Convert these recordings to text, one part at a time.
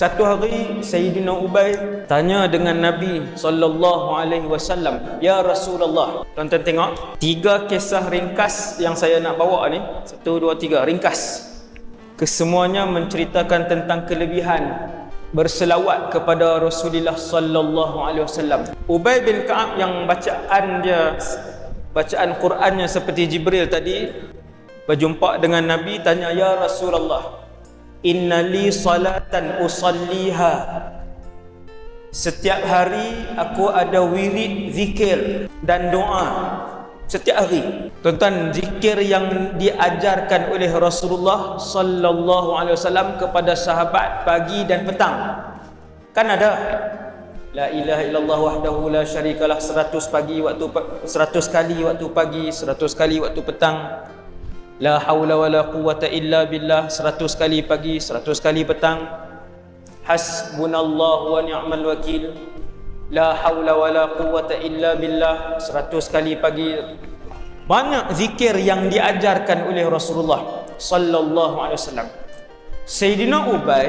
Satu hari Sayyidina Ubay tanya dengan Nabi sallallahu alaihi wasallam, "Ya Rasulullah." Tuan-tuan tengok, tiga kisah ringkas yang saya nak bawa ni. Satu, dua, tiga, ringkas. Kesemuanya menceritakan tentang kelebihan berselawat kepada Rasulullah sallallahu alaihi wasallam. Ubay bin Ka'ab yang bacaan dia bacaan Qurannya seperti Jibril tadi berjumpa dengan Nabi tanya ya Rasulullah Inna li salatan usalliha. Setiap hari aku ada wirid zikir dan doa. Setiap hari. Tuan-tuan zikir yang diajarkan oleh Rasulullah Sallallahu alaihi wasallam kepada sahabat pagi dan petang. Kan ada? La ilaha illallah wahdahu la syarikalah. 100 pagi waktu 100 kali waktu pagi 100 kali waktu petang La hawla wa la quwata illa billah. 100 kali pagi, 100 kali petang. Hasbunallahu wa ni'mal wakil. La hawla wa la quwata illa billah. 100 kali pagi. Banyak zikir yang diajarkan oleh Rasulullah Sallallahu alaihi wasallam. Sayyidina Ubay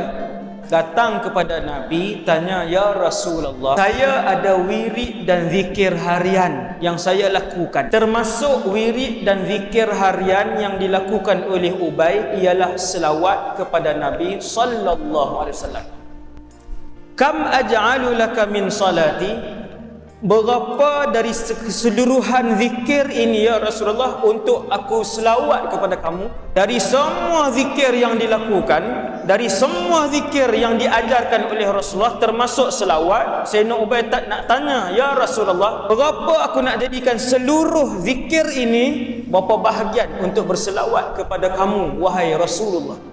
datang kepada Nabi tanya ya Rasulullah saya ada wirid dan zikir harian yang saya lakukan. Termasuk wirid dan zikir harian yang dilakukan oleh Ubay ialah selawat kepada Nabi sallallahu alaihi wasallam. Kam aj'alu laka min salati Berapa dari keseluruhan zikir ini ya Rasulullah untuk aku selawat kepada kamu? Dari semua zikir yang dilakukan dari semua zikir yang diajarkan oleh Rasulullah termasuk selawat nak ubay tak nak tanya ya Rasulullah berapa aku nak jadikan seluruh zikir ini berapa bahagian untuk berselawat kepada kamu wahai Rasulullah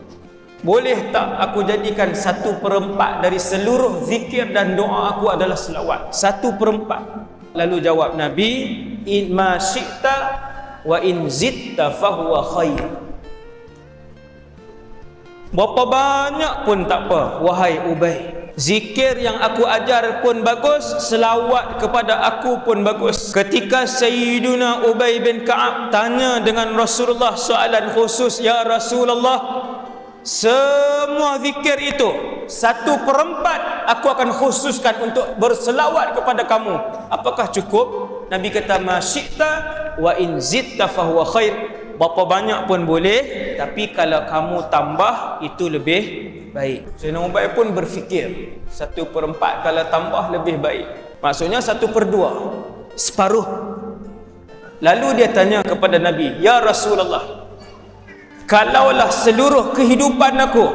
boleh tak aku jadikan satu perempat dari seluruh zikir dan doa aku adalah selawat? Satu perempat. Lalu jawab Nabi, In ma syi'ta wa in zitta fahuwa khair. Berapa banyak pun tak apa, wahai Ubay. Zikir yang aku ajar pun bagus, selawat kepada aku pun bagus. Ketika Sayyiduna Ubay bin Ka'ab tanya dengan Rasulullah soalan khusus, Ya Rasulullah, semua zikir itu Satu perempat Aku akan khususkan untuk berselawat kepada kamu. Apakah cukup? Nabi kata Masyikta Wa in zitta fahuwa khair. Berapa banyak pun boleh Tapi kalau kamu tambah Itu lebih baik. Sayyidina Ubay pun berfikir Satu perempat kalau tambah lebih baik. Maksudnya satu per dua Separuh. Lalu dia tanya kepada Nabi Ya Rasulullah kalaulah seluruh kehidupan aku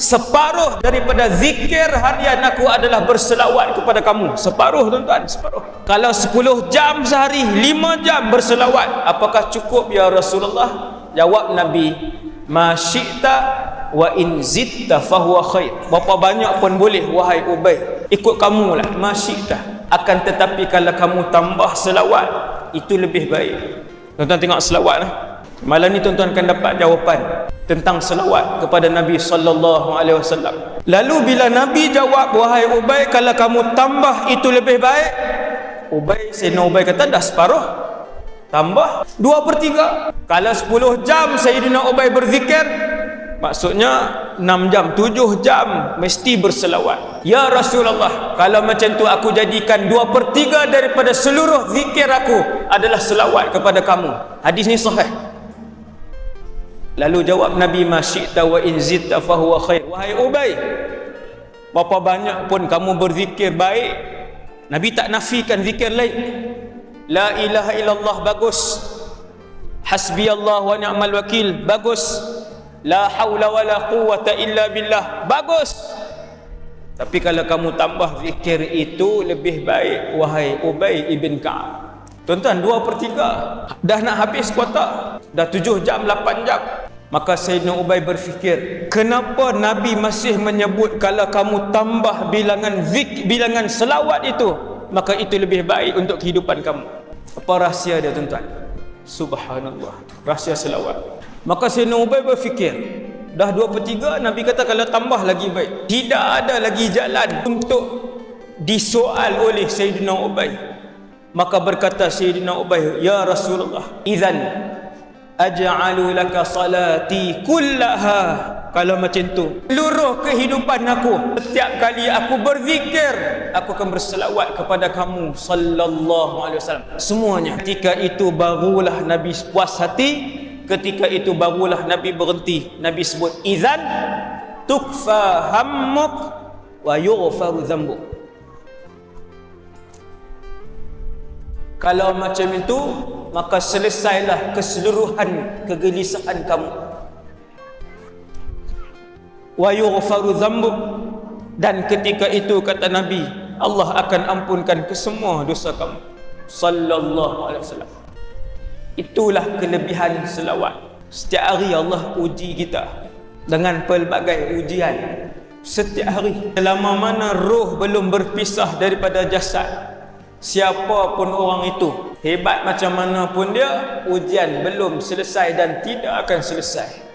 separuh daripada zikir harian aku adalah berselawat kepada kamu. Separuh tuan-tuan separuh. Kalau 10 jam sehari 5 jam berselawat apakah cukup ya Rasulullah? Jawab Nabi ma syi'ta wa in zitta fahuwa khair. Berapa banyak pun boleh wahai Ubay ikut kamu lah. Ma syi'ta. Akan tetapi kalau kamu tambah selawat itu lebih baik. Tuan-tuan tengok selawat lah Malam ni tuan-tuan akan dapat jawapan tentang selawat kepada Nabi sallallahu alaihi wasallam. Lalu bila Nabi jawab wahai Ubay kalau kamu tambah itu lebih baik. Ubay Sayyidina Ubay kata dah separuh. Tambah 2 per 3. Kalau 10 jam Sayyidina Ubay berzikir maksudnya 6 jam 7 jam mesti berselawat. Ya Rasulullah kalau macam tu aku jadikan 2 per 3 daripada seluruh zikir aku adalah selawat kepada kamu. Hadis ni sahih. Lalu jawab Nabi masyi'ta wa in zidta fahuwa khair. Wahai Ubay, berapa banyak pun kamu berzikir baik, Nabi tak nafikan zikir lain. La ilaha illallah bagus. Hasbi Allah wa ni'mal wakil bagus. La haula wa la quwata illa billah bagus. Tapi kalau kamu tambah zikir itu lebih baik wahai Ubay ibn Ka'ab. Tuan-tuan, dua per tiga. Dah nak habis kuota. Dah tujuh jam, lapan jam. Maka Sayyidina Ubay berfikir, kenapa Nabi masih menyebut kalau kamu tambah bilangan zik, bilangan selawat itu, maka itu lebih baik untuk kehidupan kamu. Apa rahsia dia tuan-tuan? Subhanallah. Rahsia selawat. Maka Sayyidina Ubay berfikir, dah dua per tiga, Nabi kata kalau tambah lagi baik. Tidak ada lagi jalan untuk disoal oleh Sayyidina Ubay. Maka berkata Sayyidina Ubay, Ya Rasulullah, izan aj'alu laka salati kullaha. Kalau macam tu seluruh kehidupan aku setiap kali aku berzikir aku akan berselawat kepada kamu sallallahu alaihi wasallam. Semuanya ketika itu barulah nabi puas hati ketika itu barulah nabi berhenti. Nabi sebut izan tukfa hammuk wa yughfaru dhanbuk. Kalau macam itu maka selesailah keseluruhan kegelisahan kamu. Wa yughfaru dzambuk dan ketika itu kata nabi Allah akan ampunkan kesemua dosa kamu. Sallallahu alaihi wasallam. Itulah kelebihan selawat. Setiap hari Allah uji kita dengan pelbagai ujian. Setiap hari selama mana roh belum berpisah daripada jasad siapa pun orang itu hebat macam mana pun dia ujian belum selesai dan tidak akan selesai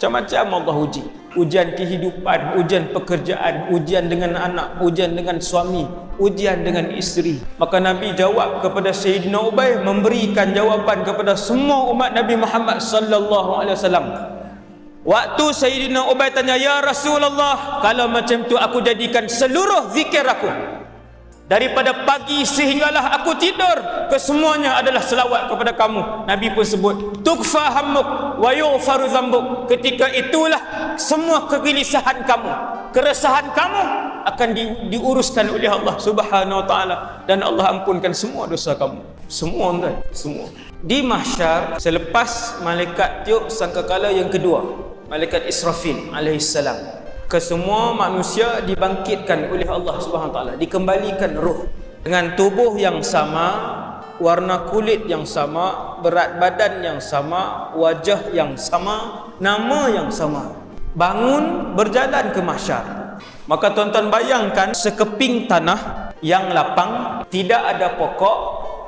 macam-macam Allah uji. Ujian kehidupan, ujian pekerjaan, ujian dengan anak, ujian dengan suami, ujian dengan isteri. Maka Nabi jawab kepada Sayyidina Ubay memberikan jawapan kepada semua umat Nabi Muhammad sallallahu alaihi wasallam. Waktu Sayyidina Ubay tanya, "Ya Rasulullah, kalau macam tu aku jadikan seluruh zikir aku daripada pagi sehinggalah aku tidur. Kesemuanya adalah selawat kepada kamu. Nabi pun sebut tukfa hammuk wa yughfaru dzambuk ketika itulah semua kegelisahan kamu keresahan kamu akan di, diuruskan oleh Allah Subhanahu wa taala. Dan Allah ampunkan semua dosa kamu. Semua tuan. Semua. Di mahsyar selepas malaikat tiup sangkakala yang kedua malaikat Israfil alaihi salam kesemua manusia dibangkitkan oleh Allah Subhanahu taala dikembalikan roh. Dengan tubuh yang sama warna kulit yang sama berat badan yang sama wajah yang sama nama yang sama bangun berjalan ke mahsyar. Maka tuan-tuan bayangkan sekeping tanah yang lapang tidak ada pokok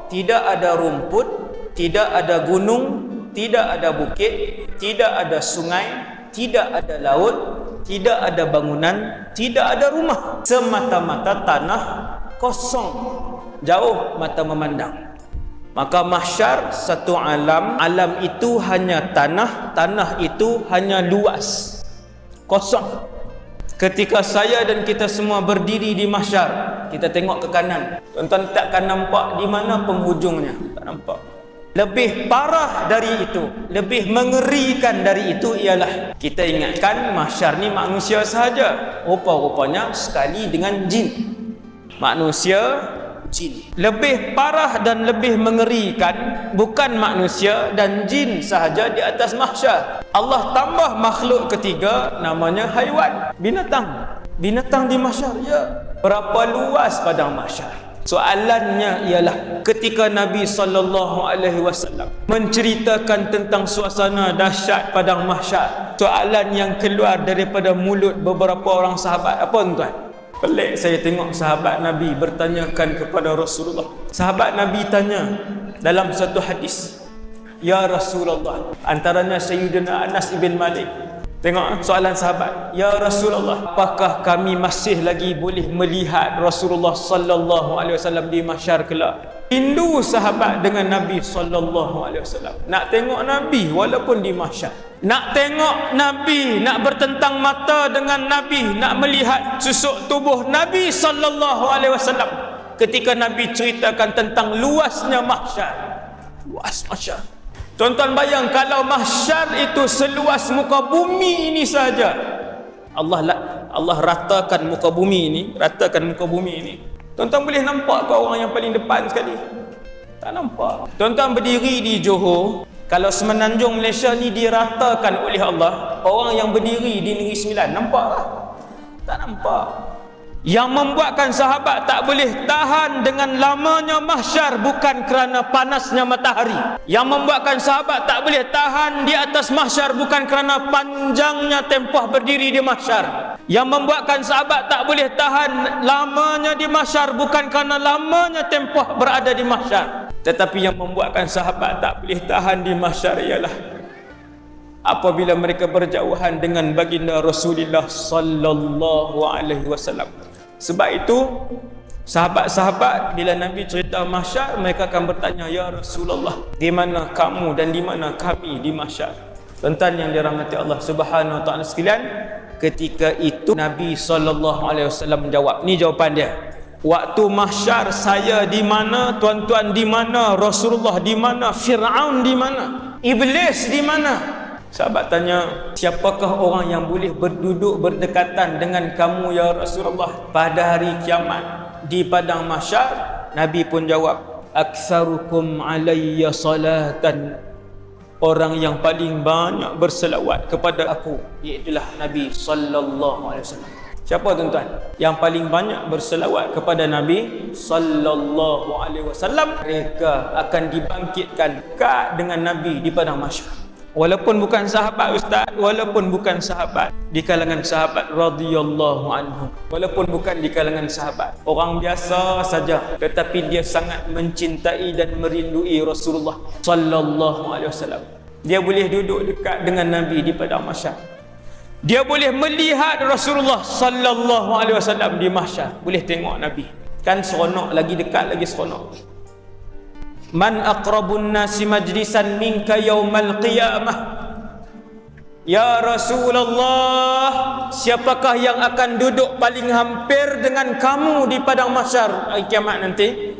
tidak ada rumput tidak ada gunung tidak ada bukit tidak ada sungai tidak ada laut tidak ada bangunan, tidak ada rumah. Semata-mata tanah kosong. Jauh mata memandang. Maka mahsyar satu alam, alam itu hanya tanah, tanah itu hanya luas. Kosong. Ketika saya dan kita semua berdiri di mahsyar, kita tengok ke kanan. Tuan-tuan takkan nampak di mana penghujungnya. Tak nampak. Lebih parah dari itu, lebih mengerikan dari itu ialah kita ingatkan mahsyar ni manusia sahaja. Rupa-rupanya sekali dengan jin. Manusia jin. Lebih parah dan lebih mengerikan bukan manusia dan jin sahaja di atas mahsyar. Allah tambah makhluk ketiga namanya haiwan, binatang. Binatang di mahsyar ya. Berapa luas padang mahsyar? Soalannya ialah ketika Nabi sallallahu alaihi wasallam menceritakan tentang suasana dahsyat padang mahsyar. Soalan yang keluar daripada mulut beberapa orang sahabat apa tuan? Pelik saya tengok sahabat Nabi bertanyakan kepada Rasulullah. Sahabat Nabi tanya dalam satu hadis, "Ya Rasulullah." Antaranya Sayyidina Anas ibn Malik Tengok soalan sahabat. Ya Rasulullah, apakah kami masih lagi boleh melihat Rasulullah sallallahu alaihi wasallam di mahsyar kelak? Rindu sahabat dengan Nabi sallallahu alaihi wasallam. Nak tengok Nabi walaupun di mahsyar. Nak tengok Nabi, nak bertentang mata dengan Nabi, nak melihat susuk tubuh Nabi sallallahu alaihi wasallam. Ketika Nabi ceritakan tentang luasnya mahsyar. Luas mahsyar. Tuan-tuan bayang kalau mahsyar itu seluas muka bumi ini saja. Allah Allah ratakan muka bumi ini, ratakan muka bumi ini. Tuan-tuan boleh nampak ke orang yang paling depan sekali? Tak nampak. Tuan-tuan berdiri di Johor, kalau semenanjung Malaysia ni diratakan oleh Allah, orang yang berdiri di Negeri Sembilan nampak tak? Tak nampak yang membuatkan sahabat tak boleh tahan dengan lamanya mahsyar bukan kerana panasnya matahari. Yang membuatkan sahabat tak boleh tahan di atas mahsyar bukan kerana panjangnya tempoh berdiri di mahsyar. Yang membuatkan sahabat tak boleh tahan lamanya di mahsyar bukan kerana lamanya tempoh berada di mahsyar. Tetapi yang membuatkan sahabat tak boleh tahan di mahsyar ialah apabila mereka berjauhan dengan baginda Rasulullah sallallahu alaihi wasallam sebab itu sahabat-sahabat bila Nabi cerita mahsyar mereka akan bertanya ya Rasulullah di mana kamu dan di mana kami di mahsyar. Tuan-tuan yang dirahmati Allah Subhanahu wa taala sekalian, ketika itu Nabi sallallahu alaihi wasallam menjawab. Ni jawapan dia. Waktu mahsyar saya di mana, tuan-tuan di mana, Rasulullah di mana, Firaun di mana, Iblis di mana? Sahabat tanya, siapakah orang yang boleh berduduk berdekatan dengan kamu ya Rasulullah pada hari kiamat di padang mahsyar? Nabi pun jawab, "Aktsarukum alayya salatan." Orang yang paling banyak berselawat kepada aku iaitu Nabi sallallahu alaihi wasallam. Siapa tuan-tuan? Yang paling banyak berselawat kepada Nabi sallallahu alaihi wasallam, mereka akan dibangkitkan dekat dengan Nabi di padang mahsyar. Walaupun bukan sahabat ustaz, walaupun bukan sahabat. Di kalangan sahabat radhiyallahu anhu, walaupun bukan di kalangan sahabat, orang biasa saja. Tetapi dia sangat mencintai dan merindui Rasulullah sallallahu alaihi wasallam. Dia boleh duduk dekat dengan Nabi di padang mahsyar. Dia boleh melihat Rasulullah sallallahu alaihi wasallam di mahsyar. Boleh tengok nabi. Kan seronok lagi dekat lagi seronok man aqrabun nasi majlisan minka yaumal qiyamah Ya Rasulullah siapakah yang akan duduk paling hampir dengan kamu di padang mahsyar hari kiamat nanti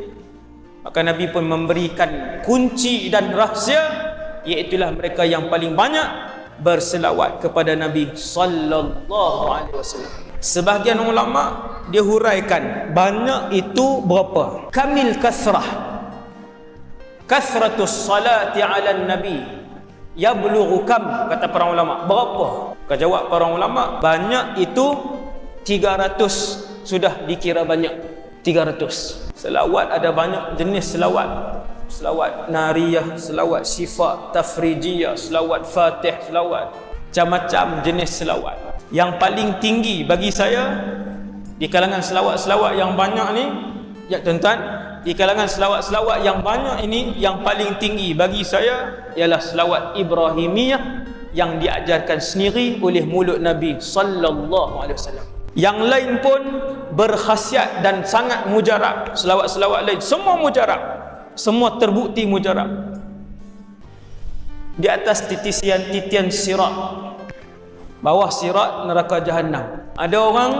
maka nabi pun memberikan kunci dan rahsia iaitu mereka yang paling banyak berselawat kepada Nabi sallallahu alaihi wasallam. Sebahagian ulama dia huraikan banyak itu berapa? Kamil kasrah. Kasratus salati ala nabi yablughu kam kata para ulama. Berapa? Kata jawab para ulama banyak itu 300 sudah dikira banyak. 300. Selawat ada banyak jenis selawat selawat nariyah, selawat sifat, tafrijiyah, selawat fatih, selawat macam-macam jenis selawat. Yang paling tinggi bagi saya di kalangan selawat-selawat yang banyak ni, ya tuan-tuan, di kalangan selawat-selawat yang banyak ini yang paling tinggi bagi saya ialah selawat Ibrahimiyah yang diajarkan sendiri oleh mulut Nabi sallallahu alaihi wasallam. Yang lain pun berkhasiat dan sangat mujarab. Selawat-selawat lain semua mujarab semua terbukti mujarab di atas titisian titian sirat bawah sirat neraka jahanam ada orang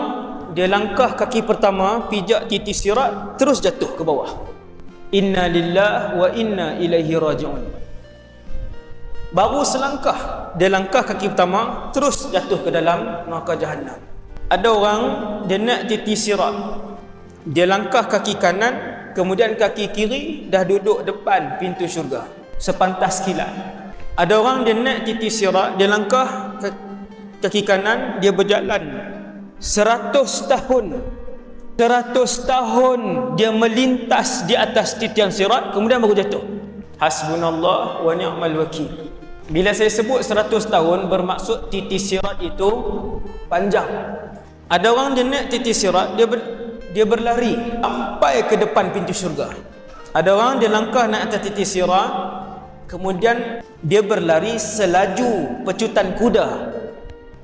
dia langkah kaki pertama pijak titis sirat terus jatuh ke bawah. Inna lillah wa inna ilaihi rajiun. Baru selangkah dia langkah kaki pertama terus jatuh ke dalam neraka jahanam ada orang dia nak titis sirat. Dia langkah kaki kanan kemudian kaki kiri dah duduk depan pintu syurga. Sepantas kilat. Ada orang dia naik titi sirat dia langkah kaki kanan dia berjalan seratus tahun. Seratus tahun dia melintas di atas titian sirat kemudian baru jatuh. Hasbunallah wa ni'mal wakil. Bila saya sebut seratus tahun bermaksud titi sirat itu panjang. Ada orang dia naik titi sirat dia ber, dia berlari sampai ke depan pintu syurga. Ada orang dia langkah naik atas titik sirat kemudian dia berlari selaju pecutan kuda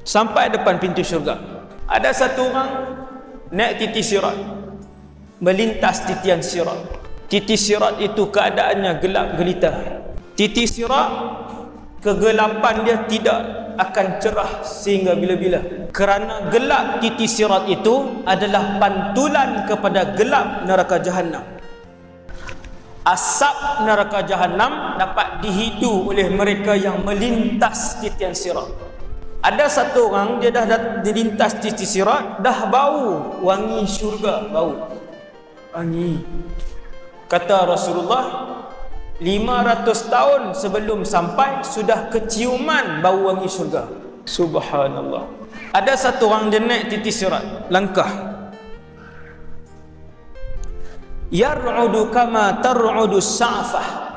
sampai depan pintu syurga ada satu orang naik titik sirat. Melintas titian sirat. Titik sirat itu keadaannya gelap gelita titik sirat kegelapan dia tidak akan cerah sehingga bila-bila. Kerana gelap titik sirat itu adalah pantulan kepada gelap neraka jahanam asap neraka jahanam dapat dihidu oleh mereka yang melintas titian sirat ada satu orang dia dah dilintas titik sirat dah bau wangi syurga bau. Wangi. Kata Rasulullah 500 tahun sebelum sampai sudah keciuman bau wangi syurga. Subhanallah. Ada satu orang dia naik titik sirat langkah. Yar'udu kama tar'udu sa'fah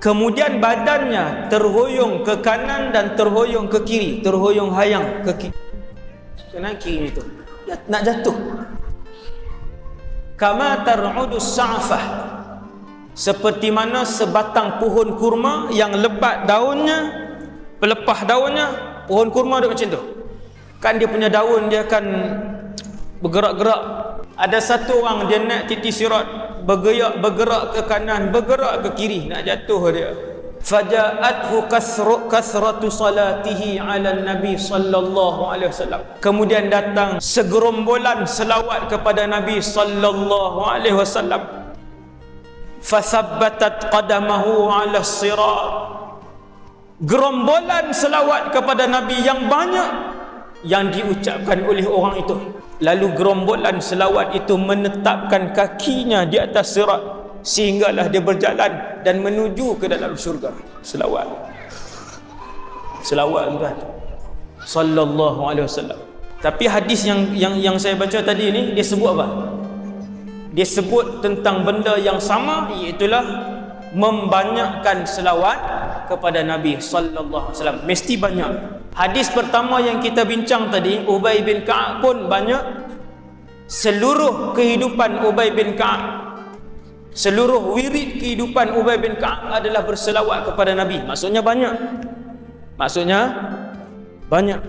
kemudian badannya terhoyong ke kanan dan terhoyong ke kiri terhoyong hayang ke kiri kanan kiri itu nak jatuh. Kama tar'udu sa'fah. Seperti mana sebatang pohon kurma yang lebat daunnya pelepah daunnya pohon kurma dia macam tu. Kan dia punya daun dia akan bergerak-gerak. Ada satu orang dia naik titik sirat bergerak bergerak ke kanan bergerak ke kiri nak jatuh dia. Faja'athu kathru kathratu salatihi ala nabi sallallahu alaihi wasallam. Kemudian datang segerombolan selawat kepada nabi sallallahu alaihi wasallam. Fathabbatat qadamahu ala sirat. Gerombolan selawat kepada nabi yang banyak yang diucapkan oleh orang itu lalu gerombolan selawat itu menetapkan kakinya di atas sirat sehinggalah dia berjalan dan menuju ke dalam syurga. Selawat. Selawat tuan. Sallallahu alaihi wasallam. Tapi hadis yang yang yang saya baca tadi ni dia sebut apa? Dia sebut tentang benda yang sama iaitu membanyakkan selawat kepada Nabi sallallahu alaihi wasallam. Mesti banyak hadis pertama yang kita bincang tadi Ubay bin Ka'ab pun banyak seluruh kehidupan Ubay bin Ka'ab seluruh wirid kehidupan Ubay bin Ka'ab adalah berselawat kepada Nabi. Maksudnya banyak. Maksudnya banyak.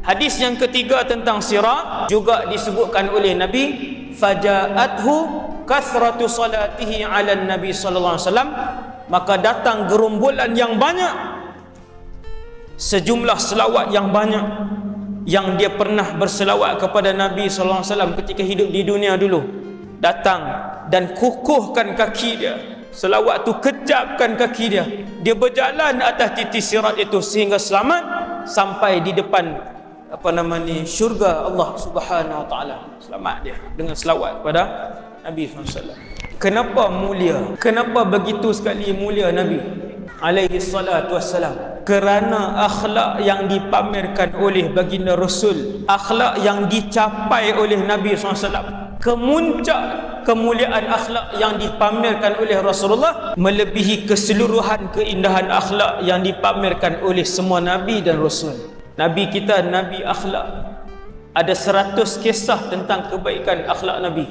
Hadis yang ketiga tentang sirat juga disebutkan oleh Nabi faja'athu kathratu salatihi ala Nabi sallallahu alaihi wasallam. Maka datang gerombolan yang banyak sejumlah selawat yang banyak yang dia pernah berselawat kepada Nabi sallallahu alaihi wasallam ketika hidup di dunia dulu datang dan kukuhkan kaki dia. Selawat tu kejapkan kaki dia. Dia berjalan atas titis sirat itu sehingga selamat sampai di depan apa nama ni syurga Allah Subhanahu wa taala. Selamat dia dengan selawat kepada Nabi SAW kenapa mulia? Kenapa begitu sekali mulia Nabi alaihi salatu wassalam kerana akhlak yang dipamerkan oleh baginda Rasul akhlak yang dicapai oleh Nabi SAW kemuncak kemuliaan akhlak yang dipamerkan oleh Rasulullah melebihi keseluruhan keindahan akhlak yang dipamerkan oleh semua nabi dan rasul. Nabi kita nabi akhlak. Ada seratus kisah tentang kebaikan akhlak nabi.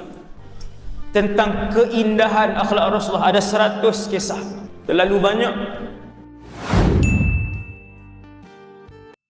Tentang keindahan akhlak Rasulullah ada seratus kisah. Terlalu banyak